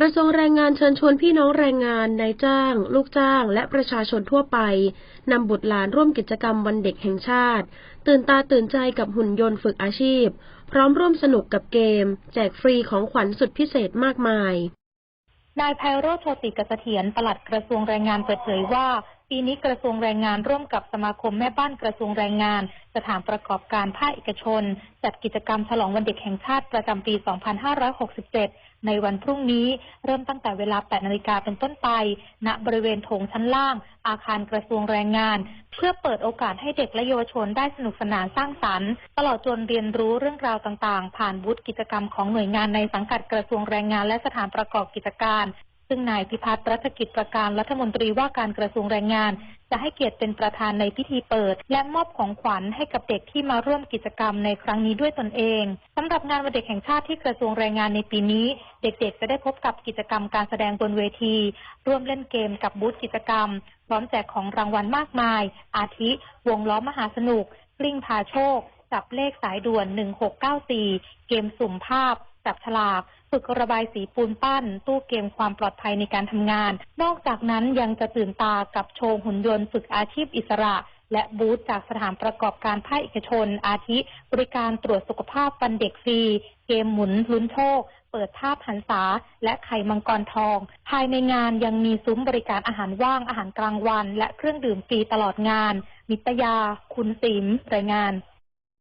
กระทรวงแรงงานเชิญชวนพี่น้องแรงงานนายจ้าง ลูกจ้าง และประชาชนทั่วไปนำบุตรหลานร่วมกิจกรรมวันเด็กแห่งชาติ ตื่นตาตื่นใจกับหุ่นยนต์ฝึกอาชีพ พร้อมร่วมสนุกกับเกม แจกฟรีของขวัญสุดพิเศษมากมายนายไพโรธโชติกเสถียรปลัดกระทรวงแรงงานเปิดเผยว่า ปีนี้กระทรวงแรงงานร่วมกับสมาคมแม่บ้านกระทรวงแรงงาน สถานประกอบการภาคเอกชน จัดกิจกรรมฉลองวันเด็กแห่งชาติประจำปี 2567 ในวันพรุ่งนี้เริ่มตั้งแต่เวลา 8 นาฬิกาเป็นต้นไป ณ บริเวณโถงชั้นล่าง อาคารกระทรวงแรงงาน เพื่อเปิดโอกาสให้เด็กและเยาวชนได้สนุกสนานสร้างสรรค์ ตลอดจนเรียนรู้เรื่องราวต่างๆ ผ่านบูธกิจกรรมของหน่วยงานในสังกัดกระทรวงแรงงาน และสถานประกอบกิจการ ซึ่งนายพิพัฒน์รัชกิจประการรัฐมนตรีว่าการกระทรวงแรงงาน จะให้เกียรติเป็นประธานในพิธีเปิด และมอบของขวัญให้กับเด็กที่มาร่วมกิจกรรมในครั้งนี้ด้วยตนเองสำหรับงานวันเด็กแห่งชาติที่กระทรวงแรงงานในปีนี้ เด็กๆ จะได้พบกับกิจกรรมการแสดงบนเวที ร่วมเล่นเกมกับบูธกิจกรรม พร้อมแจกของรางวัลมากมาย อาทิ วงล้อมหาสนุกกลิ้งพาโชคจับเลขสายด่วน 1694 เกมสุ่มภาพ จับฉลากฝึกระบายสีปูนปั้น ตู้เกมความปลอดภัยในการทำงาน นอกจากนั้นยังจะตื่นตากับโชว์หุ่นยนต์ฝึกอาชีพอิสระ และบูธจากสถานประกอบการภาคเอกชน อาทิ บริการตรวจสุขภาพฟันเด็กฟรี เกมหมุนลุ้นโชค เปิดภาพหันษา และไข่มังกรทอง ภายในงานยังมีซุ้มบริการอาหารว่างอาหารกลางวัน และเครื่องดื่มฟรีตลอดงาน นิตยา คุณสิมรายงาน